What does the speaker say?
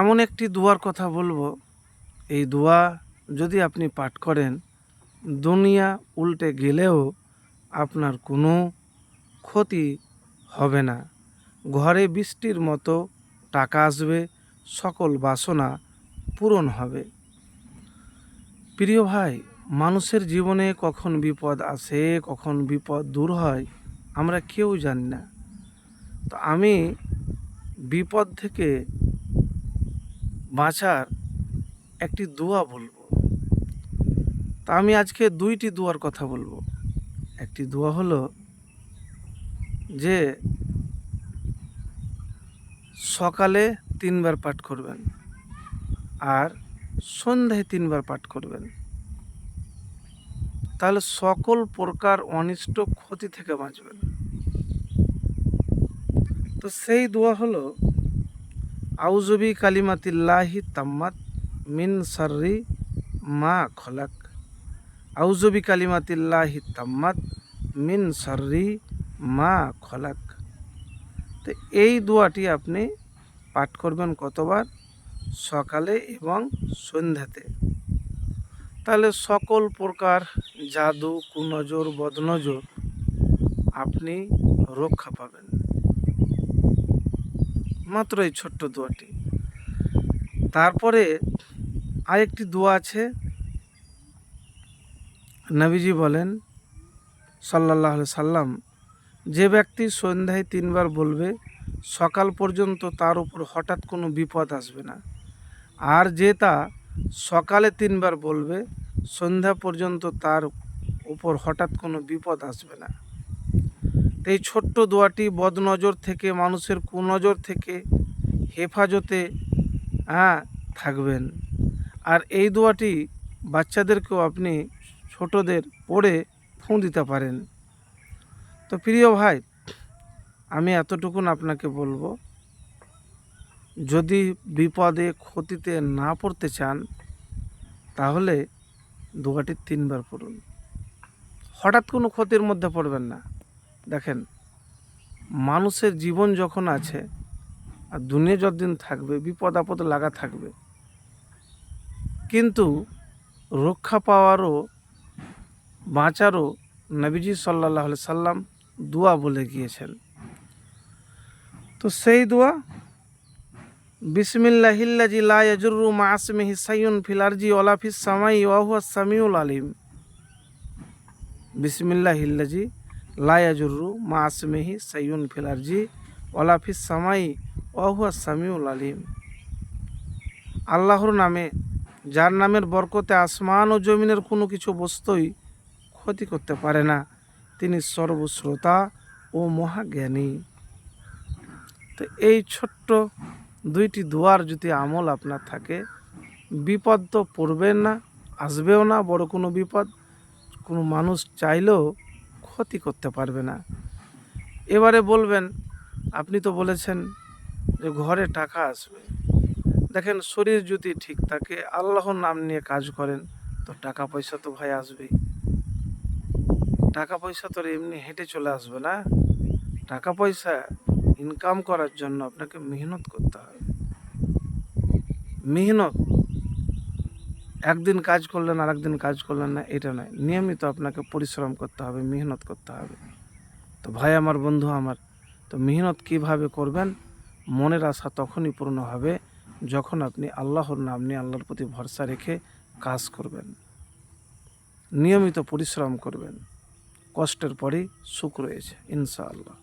এমন একটি দোয়ার কথা বলব। এই দোয়া যদি আপনি পাঠ করেন, দুনিয়া উল্টে গেলেও আপনার কোনো ক্ষতি হবে না। ঘরে বৃষ্টির মতো টাকা আসবে, সকল বাসনা পূরণ হবে। প্রিয় ভাই, মানুষের জীবনে কখন বিপদ আসে, কখন বিপদ দূর হয়, আমরা কেউ জানি না। তো আমি বিপদ থেকে বাঁচার একটি দোয়া বলব। তা আমি আজকে দুইটি দোয়ার কথা বলব। একটি দোয়া হলো যে, সকালে তিনবার পাঠ করবেন আর সন্ধ্যায় তিনবার পাঠ করবেন। তাহলে সকল প্রকার অনিষ্ট ক্ষতি থেকে বাঁচবেন। তো সেই দোয়া হলো আউজবি কালিমাতিল্লাহি তাম্মাত মিন সাররি মা খলাক। আউজবি কালিমাতিল্লাহি তাম্মাত মিন সাররি মা খলাক। তো এই দোয়াটি আপনি পাঠ করবেন কতবার? সকালে এবং সন্ধ্যাতে। তাহলে সকল প্রকার জাদু, কুনজর, বদনজর আপনি রক্ষা পাবেন। মাত্র এই ছোট্ট দোয়াটি। তারপরে আরেকটি দোয়া আছে। নবীজি বলেন সাল্লাহ সাল্লাম, যে ব্যক্তি সন্ধ্যায় তিনবার বলবে, সকাল পর্যন্ত তার উপর হঠাৎ কোনো বিপদ আসবে না। আর যে তা সকালে তিনবার বলবে, সন্ধ্যা পর্যন্ত তার উপর হঠাৎ কোনো বিপদ আসবে না। এই ছোট্ট দোয়াটি বদনজর থেকে, মানুষের কুনজর থেকে হেফাজতে হ্যাঁ থাকবেন। আর এই দোয়াটি বাচ্চাদেরকেও আপনি ছোটদের পড়ে ফুঁ দিতে পারেন। তো প্রিয় ভাই, আমি এতটুকুন আপনাকে বলব, যদি বিপদে, ক্ষতিতে না পড়তে চান, তাহলে দোয়াটি তিনবার পড়ুন। হঠাৎ কোনো ক্ষতির মধ্যে পড়বেন না। দেখেন, মানুষের জীবন যখন আছে, আর দুনিয়া যতদিন থাকবে, বিপদ আপদ লাগা থাকবে, কিন্তু রক্ষা পাওয়ারও, বাঁচারও নবীজি সাল্লাহ সাল্লাম দোয়া বলে গিয়েছেন। তো সেই দোয়া বিসমিল্লাহিল্লাজি লা ইয়াজুরু মা আসমিহি সাইয়ুন ফিল আরজি সামাই ওয়া হুয়া সামিউল আলিম। বিসমিল্লাহিল্লাজি লা ইয়াজুরু মা আসমিহি সাইয়ুন ফিল আরজি ওয়ালা ফিস সামাই ওয়া হুয়া সামিউল আলিম আল্লাহর নামে, যার নামের বরকতে আসমান ও জমিনের কোনো কিছু বস্তুই ক্ষতি করতে পারে না। তিনি সর্বশ্রোতা ও মহাজ্ঞানী। তো এই ছোট্ট দুইটি দুয়ার যদি আমল আপনার থাকে, বিপদ তো পড়বেন না, আসবেও না, বড় কোনো বিপদ। কোনো মানুষ চাইলেও ক্ষতি করতে পারবে না। এবারে বলবেন, আপনি তো বলেছেন যে ঘরে টাকা আসবে। দেখেন, শরীর যদি ঠিক থাকে, আল্লাহর নাম নিয়ে কাজ করেন, তো টাকা পয়সা তো ভাই আসবেই। টাকা পয়সা তো এমনি হেঁটে চলে আসবে না। টাকা পয়সা ইনকাম করার জন্য আপনাকে মেহনত করতে হবে। মেহনত একদিন কাজ করলেন আর একদিন কাজ করলেন না, এটা নয়। নিয়মিত আপনাকে পরিশ্রম করতে হবে, মেহনত করতে হবে। তো ভাই আমার, বন্ধু আমার, তো মেহনত কীভাবে করবেন? মনের আশা তখনই পূর্ণ হবে যখন আপনি আল্লাহর নাম নিয়ে আল্লাহর প্রতি ভরসা রেখে কাজ করবেন। নিয়মিত পরিশ্রম করবেন। কষ্টের পরেই সুখ রয়েছে, ইনশাআল্লাহ।